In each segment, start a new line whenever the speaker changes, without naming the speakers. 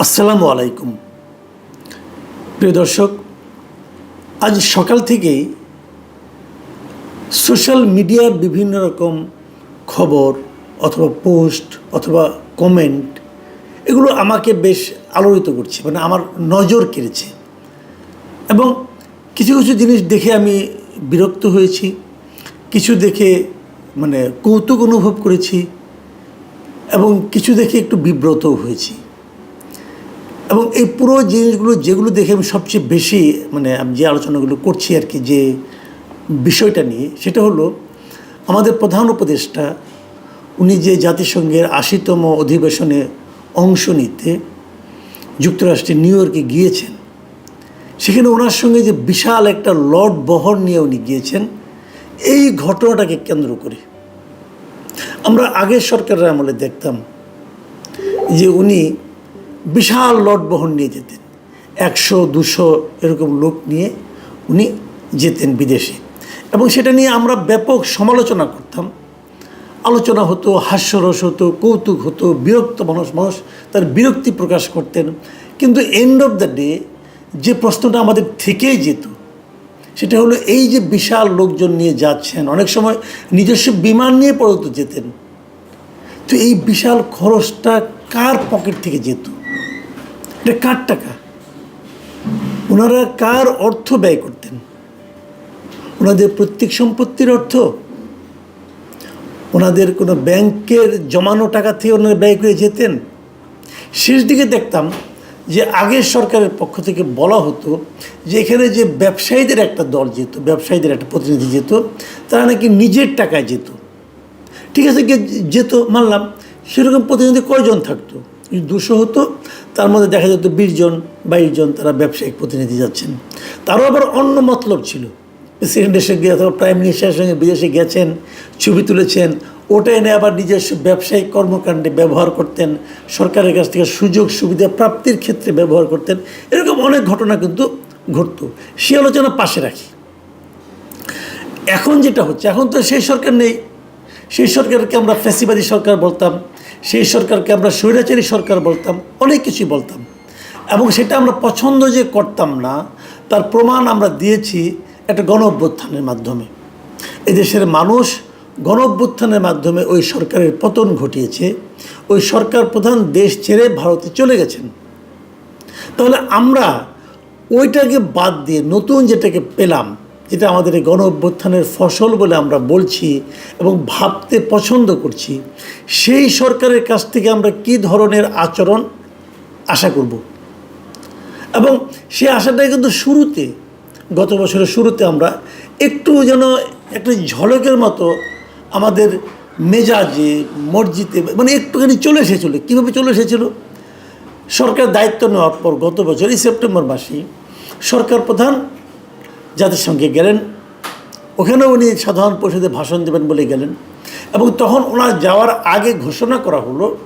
আসসালামু আলাইকুম। প্রিয় দর্শক, আজ সকাল থেকেই সোশ্যাল মিডিয়ার বিভিন্ন রকম খবর অথবা পোস্ট অথবা কমেন্ট, এগুলো আমাকে বেশ আলোড়িত করছে মানে আমার নজর কেড়েছে। এবং কিছু কিছু জিনিস দেখে আমি বিরক্ত হয়েছি, কিছু দেখে মানে কৌতুক অনুভব করেছি, এবং কিছু দেখে একটু বিব্রতও হয়েছি। এবং এই পুরো জিনিসগুলো যেগুলো দেখে আমি সবচেয়ে বেশি মানে আমি যে আলোচনাগুলো করছি আর কি, যে বিষয়টা নিয়ে, সেটা হলো আমাদের প্রধান উপদেষ্টা, উনি যে জাতিসংঘের আশিতম অধিবেশনে অংশ নিতে যুক্তরাষ্ট্রে নিউ ইয়র্কে গিয়েছেন, সেখানে ওনার সঙ্গে যে বিশাল একটা লর্ড বহর নিয়ে উনি গিয়েছেন, এই ঘটনাটাকে কেন্দ্র করে। আমরা আগের সরকারের আমলে দেখতাম যে উনি বিশাল লট বহন নিয়ে যেতেন। একশো, দুশো এরকম লোক নিয়ে উনি যেতেন বিদেশে। এবং সেটা নিয়ে আমরা ব্যাপক সমালোচনা করতাম। আলোচনা হতো, হাস্যরস হতো, কৌতুক হতো, বিরক্ত মানুষ মানুষ তার বিরক্তি প্রকাশ করতেন। কিন্তু এন্ড অফ দ্য ডে যে প্রশ্নটা আমাদের থেকেই যেত, সেটা হলো এই যে বিশাল লোকজন নিয়ে যাচ্ছেন, অনেক সময় নিজস্ব বিমান নিয়ে পর্যন্ত যেতেন। তো এই বিশাল খরচটা কার পকেট থেকে যেত? এটা কার টাকা? ওনারা কার অর্থ ব্যয় করতেন? ওনাদের প্রত্যেক সম্পত্তির অর্থ? ওনাদের কোনো ব্যাংকের জমানো টাকা থেকে ওনারা ব্যয় করে যেতেন? শেষ দিকে দেখতাম যে আগের সরকারের পক্ষ থেকে বলা হতো যে এখানে যে ব্যবসায়ীদের একটা দল যেত, ব্যবসায়ীদের একটা প্রতিনিধি যেত, তারা নাকি নিজের টাকায় যেত। ঠিক আছে যেত, মানলাম, সেরকম প্রতিনিধি কয়জন থাকতো? দুশো হতো, তার মধ্যে দেখা যেত বিশ জন, বাইশ জন তারা ব্যবসায়িক প্রতিনিধি যাচ্ছেন। তারও আবার অন্য মতলব ছিল। প্রেসিডেন্ট এসে গিয়ে অথবা প্রাইম মিনিস্টারের সঙ্গে বিদেশে গেছেন, ছবি তুলেছেন ওটা এনে আবার নিজস্ব ব্যবসায়িক কর্মকাণ্ডে ব্যবহার করতেন, সরকারের কাছ থেকে সুযোগ সুবিধা প্রাপ্তির ক্ষেত্রে ব্যবহার করতেন। এরকম অনেক ঘটনা কিন্তু ঘটতো। সে আলোচনা পাশে রাখি। এখন যেটা হচ্ছে, এখন তো সেই সরকার নেই। সেই সরকারকে আমরা ফ্যাসিবাদী সরকার বলতাম। সেই সরকারকে আমরা স্বৈরাচারী সরকার বলতাম, অনেক কিছুই বলতাম। এবং সেটা আমরা পছন্দ যে করতাম না, তার প্রমাণ আমরা দিয়েছি একটা গণ অভ্যুত্থানের মাধ্যমে। এদেশের মানুষ গণ অভ্যুত্থানের মাধ্যমে ওই সরকারের পতন ঘটিয়েছে, ওই সরকার প্রধান দেশ ছেড়ে ভারতে চলে গেছেন। তাহলে আমরা ওইটাকে বাদ দিয়ে নতুন যেটাকে পেলাম যেটা আমাদের এই গণ অভ্যুত্থানের ফসল বলে আমরা বলছি এবং ভাবতে পছন্দ করছি। সেই সরকারের কাছ থেকে আমরা কি ধরনের আচরণ আশা করব? এবং সেই আশাটাই কিন্তু শুরুতে, গত বছরের শুরুতে আমরা একটু যেন একটা ঝলকের মতো আমাদের মেজাজে মসজিদে মানে একটুখানি চলে এসেছিল। কীভাবে চলে এসেছিল? সরকার দায়িত্ব নেওয়ার পর গত বছর, এই সেপ্টেম্বর মাসেই সরকার প্রধান জাতিসংঘে গেলেন। ওখানেও উনি সাধারণ পরিষদে ভাষণ দেবেন বলে গেলেন। এবং তখন ওনার যাওয়ার আগে ঘোষণা করা হলো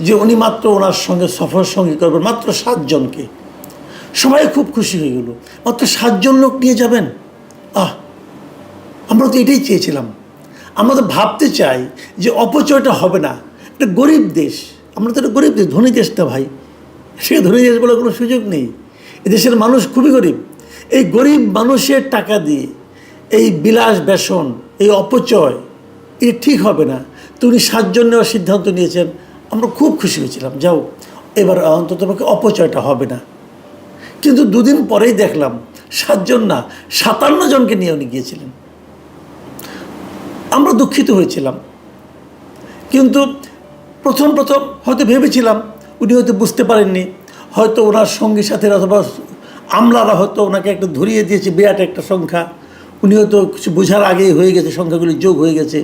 যে উনি মাত্র ওনার সঙ্গে সফর সঙ্গী করবেন মাত্র সাতজনকে। সবাই খুব খুশি হয়ে গেল। মাত্র সাতজন লোক নিয়ে যাবেন? আহ, আমরা তো এটাই চেয়েছিলাম। আমরা তো ভাবতে চাই যে অপচয়টা হবে না। একটা গরিব দেশ। আমরা তো একটা গরিব দেশ, ধনী দেশ না ভাই। সে ধনী দেশ বলে কোনো সুযোগ নেই। এদেশের মানুষ খুবই গরিব। এই গরিব মানুষের টাকা দিয়ে এই বিলাস বেসন, এই অপচয়, এ ঠিক হবে না। তো উনি সাতজন নেওয়ার সিদ্ধান্ত নিয়েছেন। আমরা খুব খুশি হয়েছিলাম। যাও, এবার অন্তত অপচয়টা হবে না। কিন্তু দুদিন পরেই দেখলাম, সাতজন না, সাতান্ন জনকে নিয়ে উনি গিয়েছিলেন। আমরা দুঃখিত হয়েছিলাম। কিন্তু প্রথম প্রথম হয়তো ভেবেছিলাম, উনি হয়তো বুঝতে পারেননি। হয়তো ওনার সঙ্গী সাথে অথবা আমলারা হয়তো ওনাকে একটা ধরিয়ে দিয়েছে, বিরাট একটা সংখ্যা। উনি হয়তো কিছু বোঝার আগেই হয়ে গেছে সংখ্যাগুলি যোগ হয়ে গেছে।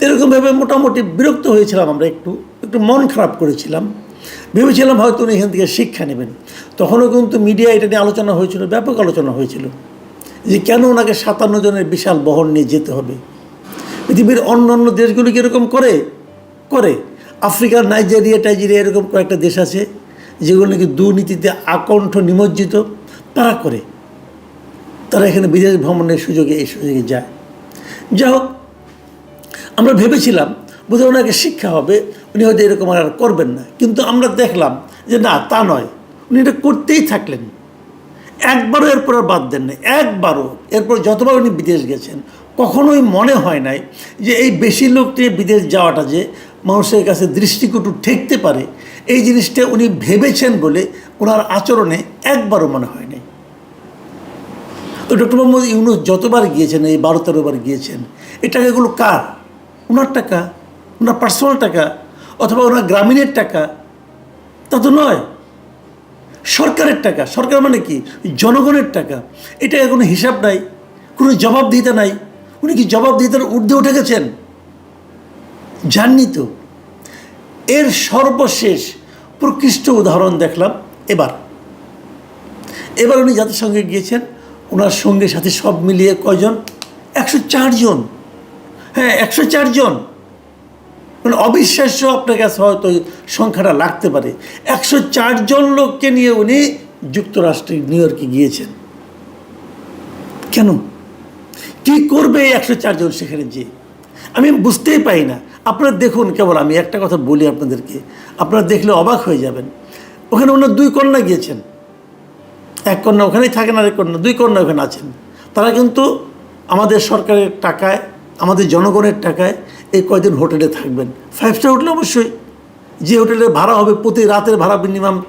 এরকমভাবে মোটামুটি বিরক্ত হয়েছিলাম আমরা একটু একটু মন খারাপ করেছিলাম। ভেবেছিলাম হয়তো উনি এখান থেকে শিক্ষা নেবেন। তখনও কিন্তু মিডিয়া এটা নিয়ে আলোচনা হয়েছিল, ব্যাপক আলোচনা হয়েছিল। যে কেন ওনাকে সাতান্ন জনের বিশাল বহন নিয়ে যেতে হবে? পৃথিবীর অন্য অন্য দেশগুলি এরকম করে? করে। আফ্রিকার নাইজেরিয়া, টাইজেরিয়া এরকম কয়েকটা দেশ আছে, যেগুলো নাকি দুর্নীতিতে আকণ্ঠ নিমজ্জিত। তারা করে। তারা এখানে বিদেশ ভ্রমণের সুযোগে এই সুযোগে যায়। যাই হোক, আমরা ভেবেছিলাম, বোধহয় ওনাকে শিক্ষা হবে, উনি হয়তো এরকম আর করবেন না। কিন্তু আমরা দেখলাম যে না, তা নয়। উনি এটা করতেই থাকলেন। একবারও এরপর আর বাদ দেন না একবারও, এরপর যতবার উনি বিদেশ গেছেন, কখনোই মনে হয় নাই যে এই বেশি লোক নিয়ে বিদেশ যাওয়াটা যে মানুষের কাছে দৃষ্টিকটু ঠেকতে পারে, এই জিনিসটা উনি ভেবেছেন বলে ওনার আচরণে একবারও মনে হয় তো ডক্টর মোহাম্মদ ইউনুস যতবার গিয়েছেন, এই বারো তেরোবার গিয়েছেন এই টাকাগুলো কার? ওনার টাকা, ওনার পার্সোনাল টাকা, অথবা ওনার গ্রামীণের টাকা? তা তো নয়। সরকারের টাকা, সরকার মানে কি? জনগণের টাকা। এটা কোনো হিসাব নাই, কোনো জবাবদিহিতা নাই। উনি কি জবাবদিহিতার ঊর্ধ্বে উঠে গেছেন? জাননি তো। এর সর্বশেষ প্রকৃষ্ট উদাহরণ দেখলাম, এবার। এবার উনি জাতিসংঘে গিয়েছেন ওনার সঙ্গে সাথে সব মিলিয়ে কয়জন? একশো চারজন হ্যাঁ একশো চারজন মানে অবিশ্বাস্য আপনার কাছে হয়তো সংখ্যাটা লাগতে পারে। একশো চারজন লোককে নিয়ে উনি যুক্তরাষ্ট্রে, নিউ ইয়র্কে গিয়েছেন। কেন? কি করবে এই একশো চারজন সেখানে যে? আমি বুঝতেই পাই না। আপনারা দেখুন কেবল, আমি একটা কথা বলি আপনাদেরকে। আপনারা দেখলে অবাক হয়ে যাবেন। ওখানে ওনার দুই কন্যা গিয়েছেন। এক কন্যা ওখানেই থাকেন আর এক কন্যা, দুই কন্যা ওখানে আছেন। তারা কিন্তু আমাদের সরকারের টাকায়, আমাদের জনগণের টাকায় এই কয়দিন হোটেলে থাকবেন। ফাইভ স্টার হোটেলে অবশ্যই। যে হোটেলের ভাড়া হবে, প্রতি রাতের ভাড়া মিনিমাম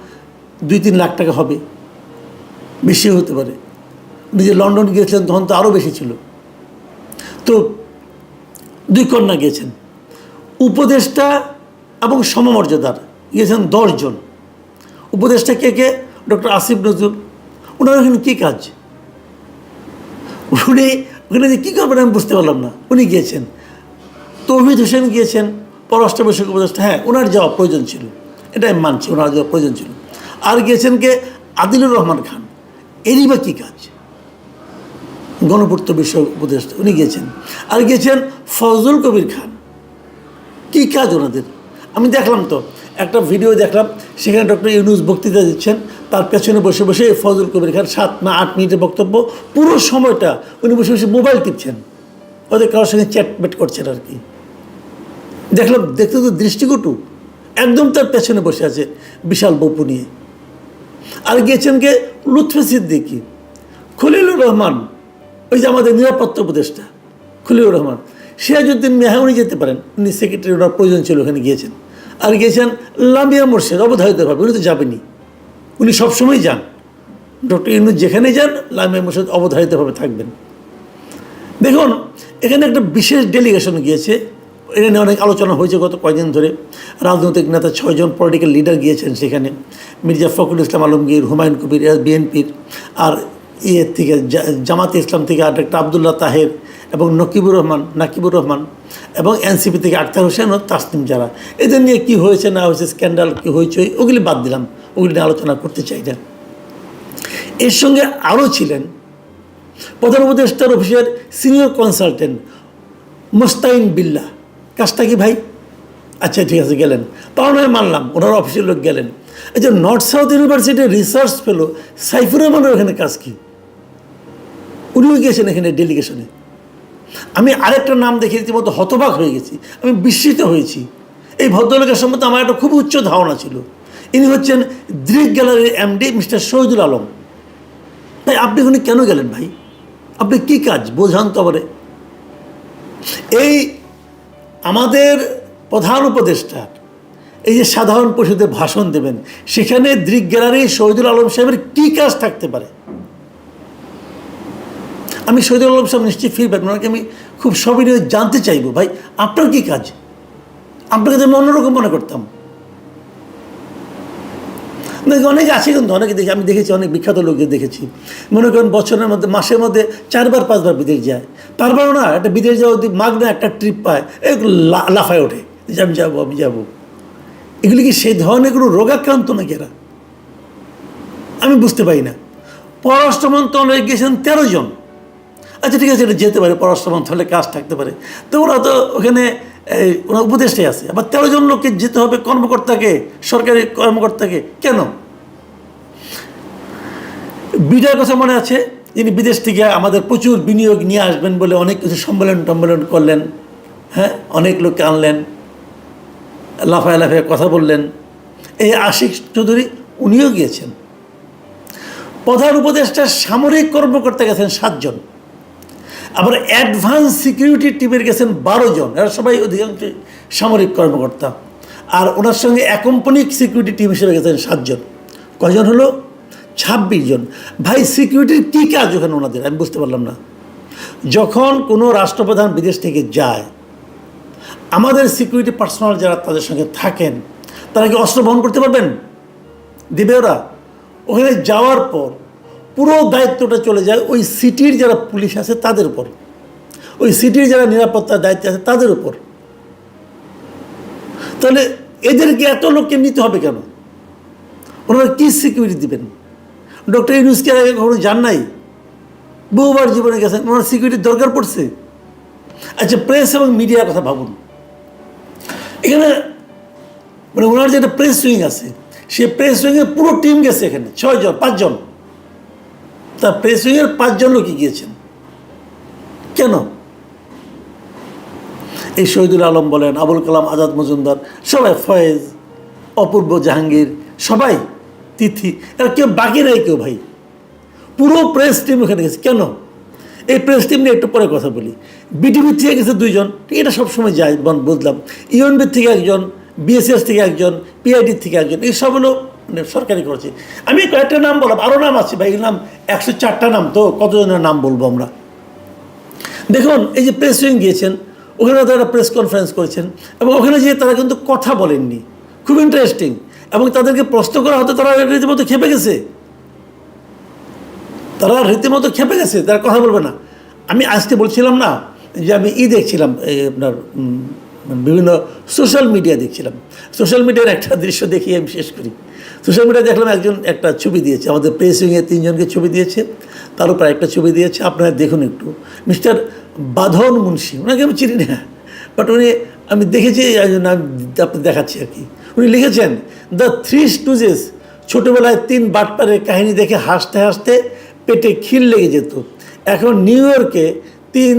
দুই তিন লাখ টাকা হবে। বেশি হতে পারে। নিজে লন্ডন গিয়েছিলেন তখন তো আরও বেশি ছিল। তো দুই কন্যা গিয়েছেন। উপদেষ্টা এবং সমমর্যাদার গিয়েছেন দশজন উপদেষ্টা কে কে? ডক্টর আসিফ নজরুল। ওনার ওখানে কী কাজ? উনি ওখানে যে কী করবেন আমি বুঝতে পারলাম না। উনি গিয়েছেন। তৌহিদ হোসেন গিয়েছেন, পররাষ্ট্র বিষয়ক উপদেষ্টা। হ্যাঁ ওনার যাওয়া প্রয়োজন ছিল। এটা আমি মানছি, ওনার যাওয়া প্রয়োজন ছিল। আর গিয়েছেন কে? আদিলুর রহমান খান। এরই বা কী কাজ? গণপূর্ত বিষয়ক উপদেষ্টা, উনি গিয়েছেন। আর গিয়েছেন ফজল কবির খান। কী কাজ ওনাদের? আমি দেখলাম তো, একটা ভিডিও দেখলাম, সেখানে ডক্টর ইউনুস বক্তৃতা দিচ্ছেন, তার পেছনে বসে বসে ফজল কবির খান সাত না আট মিনিটের বক্তব্য, পুরো সময়টা উনি বসে বসে মোবাইল টিপছেন। ওদের কারোর সঙ্গে চ্যাটমেট করছেন আর কি। দেখলাম, দেখতে তো দৃষ্টিকটু, একদম তার পেছনে বসে আছে বিশাল বপু নিয়ে। আর গিয়েছেন কে? লুৎফে সিদ্দিকি। খলিলুর রহমান, ওই যে আমাদের নিরাপত্তা উপদেষ্টা, খলিলুর রহমান। সিরাজউদ্দিন মেহা উনি যেতে পারেন। উনি সেক্রেটারি ওনার প্রয়োজন ছিল, ওখানে গিয়েছেন। আর গিয়েছেন লামিয়া মোর্শেদ অবধারিতভাবে উনি তো যাবেনই। উনি সবসময় যান। ডক্টর ইউনুস যেখানে যান, লামিয়া মোর্শেদ অবধারিতভাবে থাকবেন। দেখুন, এখানে একটা বিশেষ ডেলিগেশন গিয়েছে। এটা নিয়ে অনেক আলোচনা হয়েছে গত কয়েকদিন ধরে। রাজনৈতিক নেতা ছয়জন পলিটিক্যাল লিডার গিয়েছেন সেখানে। মির্জা ফখরুল ইসলাম আলমগীর, হুমায়ুন কবির বিএনপির। আর ইয়ের থেকে জামাতে ইসলাম থেকে আর একটা আবদুল্লাহ তাহের এবং নকিবুর রহমান, নাকিবুর রহমান এবং এনসিপি থেকে আক্তার হোসেন ও তাসনিম যারা। এদের নিয়ে কী হয়েছে, না হয়েছে, স্ক্যান্ডাল কী হয়েছে, ওগুলি বাদ দিলাম। ওগুলি নিয়ে আলোচনা করতে চাই না এর সঙ্গে আরও ছিলেন প্রধান উপদেষ্টার অফিসের সিনিয়র কনসালটেন্ট মোস্তাইন বিল্লা কাজটা কি ভাই? আচ্ছা ঠিক আছে, গেলেন। তাও নয়, মানলাম, ওনার অফিসের লোক গেলেন। এই যে নর্থ সাউথ ইউনিভার্সিটির রিসার্চ ফেলো, সাইফুর রহমানের ওখানে কাজ কি? উনিও গিয়েছেন এখানে ডেলিগেশনে আমি আরেকটা নাম দেখে রীতিমতো হতবাক হয়ে গেছি। আমি বিস্মিত হয়েছি। এই ভদ্রলোকের সম্বন্ধে আমার একটা খুব উচ্চ ধারণা ছিল। ইনি হচ্ছেন দৃক গ্যালারির এমডি মিস্টার শহীদুল আলম। তাই আপনি ওখানে কেন গেলেন ভাই? আপনি কি কাজ? বোঝান তো আবারে এই আমাদের প্রধান উপদেষ্টা এই যে সাধারণ পরিষদের ভাষণ দেবেন, সেখানে দৃক গ্যালারি শহীদুল আলম সাহেবের কী কাজ থাকতে পারে? আমি শহীদুল আলম সাহেব নিশ্চয়ই ফিরবেন, ওনাকে আমি খুব সবিনয় জানতে চাইব। ভাই, আপনার কি কাজ? আপনাকে তো আমি অন্যরকম মনে করতাম। দেখি অনেকে আছে কিন্তু, অনেকে দেখি, আমি দেখেছি, অনেক বিখ্যাত লোকদের দেখেছি। মনে করেন বছরের মধ্যে, মাসের মধ্যে চারবার, পাঁচবার বিদেশ যায়। তারপরেও না, একটা বিদেশ যাওয়া যদি মাগ না একটা ট্রিপ পায় লা- লাফায় ওঠে, যে আমি যাব আমি যাব। এগুলি কি সেই ধরনের কোনো রোগাক্রান্ত নাকি এরা? আমি বুঝতে পারি না। পররাষ্ট্র মন্ত্রণালয়ে গিয়েছেন তেরো জন। আচ্ছা ঠিক আছে, এটা যেতে পারে, পররাষ্ট্র মন্ত্রণালয়ে কাজ থাকতে পারে। তো ওরা তো ওখানে ওনার উপদেষ্টাই আছে। আবার তেরো জন লোককে যেতে হবে কর্মকর্তাকে, সরকারি কর্মকর্তাকে। কেন? বিদায়ের কথা মনে আছে? যিনি বিদেশ থেকে আমাদের প্রচুর বিনিয়োগ নিয়ে আসবেন বলে অনেক কিছু সম্মেলন টম্মেলন করলেন হ্যাঁ? অনেক লোককে আনলেন, লাফায় লাফায় কথা বললেন। এই আশিক চৌধুরী, উনিও গিয়েছেন। প্রধান উপদেষ্টা সামরিক কর্মকর্তা গেছেন সাতজন। আবার অ্যাডভান্স সিকিউরিটি টিমের গেছেন বারো জন। এরা সবাই অধিকাংশ সামরিক কর্মকর্তা। আর ওনার সঙ্গে অ্যাকম্পনিক সিকিউরিটি টিম হিসেবে গেছেন সাতজন। কয়জন হলো? ছাব্বিশ জন। ভাই সিকিউরিটির কী কাজ ওখানে ওনাদের? আমি বুঝতে পারলাম না। যখন কোনো রাষ্ট্রপ্রধান বিদেশ থেকে যায়, আমাদের সিকিউরিটি পার্সোনাল যারা তাদের সঙ্গে থাকেন, তারা কি অস্ত্র বহন করতে পারবেন? দেবে ওরা? ওখানে যাওয়ার পর পুরো দায়িত্বটা চলে যায় ওই সিটির যারা পুলিশ আছে তাদের উপর। ওই সিটির যারা নিরাপত্তার দায়িত্বে আছে তাদের উপর। তাহলে এদেরকে এত লোককে নিতে হবে কেন? ওনারা কী সিকিউরিটি দিবেন? ডক্টর ইউনুসকে আগে কখনো যান নাই? বহুবার জীবনে গেছেন, ওনার সিকিউরিটির দরকার পড়ছে? আচ্ছা প্রেস এবং মিডিয়ার কথা ভাবুন। এখানে মানে ওনার যে একটা প্রেস উইং আছে সে প্রেস উইংয়ের পুরো টিম গেছে এখানে, ছয়জন, পাঁচজন। তা প্রেস উইংয়ের পাঁচজন লোকই গিয়েছেন। কেন? এই শহীদুল আলম বলেন, আবুল কালাম আজাদ মজুমদার, সবাই ফয়েজ, অপূর্ব জাহাঙ্গীর, সবাই তিথি, এরা কেউ বাকি নেই কেউ ভাই। পুরো প্রেস টিম ওখানে গেছে। কেন? এই প্রেস টিম নিয়ে একটু পরে কথা বলি। বিটিভি থেকে গেছে দুইজন এটা সবসময় যায় বুঝলাম ইউএনবির থেকে একজন বিএসএস থেকে একজন পিআইডির থেকে একজন, এই সব হলো মানে সরকারি করেছে। আমি কয়েকটা নাম বললাম আরও নাম আছে ভাই নাম একশো চারটা নাম, তো কতজনের নাম বলব আমরা? দেখুন, এই যে প্রেস উইং গিয়েছেন, ওখানে তারা প্রেস কনফারেন্স করেছেন, এবং ওখানে যেয়ে তারা কিন্তু কথা বলেননি, খুব ইন্টারেস্টিং এবং তাদেরকে প্রশ্ন করা হতো তারা রীতিমতো খেপে গেছে। তারা রীতিমতো খেপে গেছে, তারা কথা বলবে না। আমি আজকে বলছিলাম না যে আমি ই দেখছিলাম আপনার বিভিন্ন সোশ্যাল মিডিয়া দেখছিলাম। সোশ্যাল মিডিয়ার একটা দৃশ্য দেখিয়ে আমি শেষ করি। সোশ্যাল মিডিয়া দেখলাম একজন একটা ছবি দিয়েছে, আমাদের প্রেস উইংয়ে তিনজনকে ছবি দিয়েছে তার উপর একটা ছবি দিয়েছে, আপনারা দেখুন একটু। মিস্টার বাঁধন মুন্সি, ওনাকে আমি চিনি না বাট উনি, আমি দেখেছি আমি আপনি দেখাচ্ছি আর কি। উনি লিখেছেন দ্য থ্রি স্টুজেস ছোটোবেলায় তিন বাটপারের কাহিনী দেখে হাসতে হাসতে পেটে খিল লেগে যেত। এখন নিউ ইয়র্কে তিন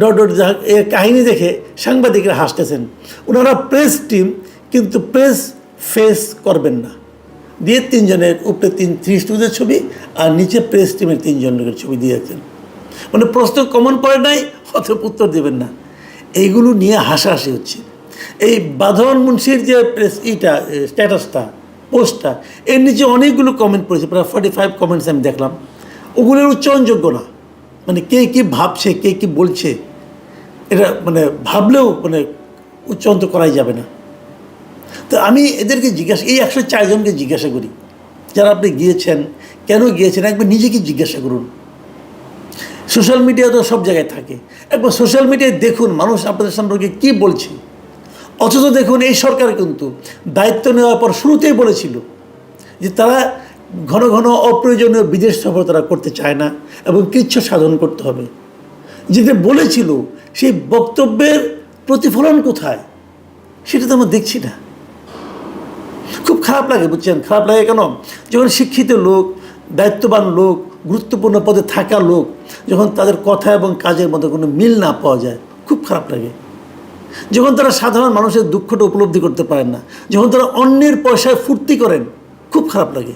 ডট ডট এর কাহিনী দেখে সাংবাদিকরা হাসতেছেন। ওনারা প্রেস টিম কিন্তু প্রেস ফেস করবেন না। দিয়ে তিনজনের উপরে তিন থ্রি স্টুজের ছবি আর নিচে প্রেস টিমের তিনজন লোকের ছবি দিয়েছেন মানে প্রশ্ন কমন পড়ে নাই অথবা উত্তর দেবেন না। এইগুলো নিয়ে হাসাহাসি হচ্ছে। এই বাঁধন মুন্সির যে প্রেস ইটা স্ট্যাটাসটা পোস্টটা এর নিচে অনেকগুলো কমেন্ট পড়েছে, প্রায় ফর্টি ফাইভ কমেন্টস আমি দেখলাম। ওগুলোর উচ্চারণযোগ্য না। মানে কে কী ভাবছে, কে কী বলছে, এটা মানে ভাবলেও মানে উচ্চারণ তো করাই যাবে না। তো আমি এদেরকে জিজ্ঞাসা, এই একশো চারজনকে জিজ্ঞাসা করি, যারা আপনি গিয়েছেন, কেন গিয়েছেন, একবার নিজেকে জিজ্ঞাসা করুন। সোশ্যাল মিডিয়া তো সব জায়গায় থাকে। একবার সোশ্যাল মিডিয়ায় দেখুন মানুষ আপনাদের সম্পর্কে কী বলছে। অথচ দেখুন এই সরকার কিন্তু দায়িত্ব নেওয়ার পর শুরুতেই বলেছিল যে তারা ঘন ঘন অপ্রয়োজনীয় বিদেশ সফর তারা করতে চায় না এবং কিচ্ছু সাধন করতে হবে। যেটা বলেছিল, সেই বক্তব্যের প্রতিফলন কোথায়? সেটা তো আমরা দেখছি না। খুব খারাপ লাগে, বুঝছেন? খারাপ লাগে কেন? যখন শিক্ষিত লোক, দায়িত্ববান লোক, গুরুত্বপূর্ণ পদে থাকা লোক, যখন তাদের কথা এবং কাজের মধ্যে কোনো মিল না পাওয়া যায়, খুব খারাপ লাগে। যখন তারা সাধারণ মানুষের দুঃখটা উপলব্ধি করতে পারেন না, যখন তারা অন্যের পয়সায় ফুর্তি করেন, খুব খারাপ লাগে।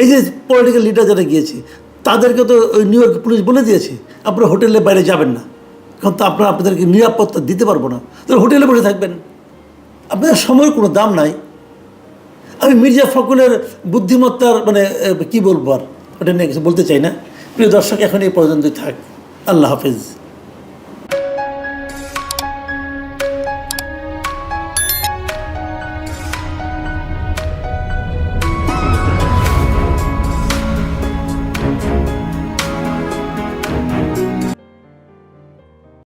এই যে পলিটিক্যাল লিডার যারা গিয়েছে, তাদেরকে তো ওই নিউ ইয়র্ক পুলিশ বলে দিয়েছে, আপনারা হোটেলে বাইরে যাবেন না। কারণ তো আপনারা আপনাদেরকে নিরাপত্তা দিতে পারব না। তাহলে হোটেলে বসে থাকবেন। আপনাদের সময়ের কোনো দাম নাই। আমি মির্জা ফখরুলের বুদ্ধিমত্তার মানে কি বলব আর? ওটা নিয়ে কিছু বলতে চাই না। প্রিয় দর্শক, এখন এই পর্যন্তই থাক। আল্লাহ হাফিজ।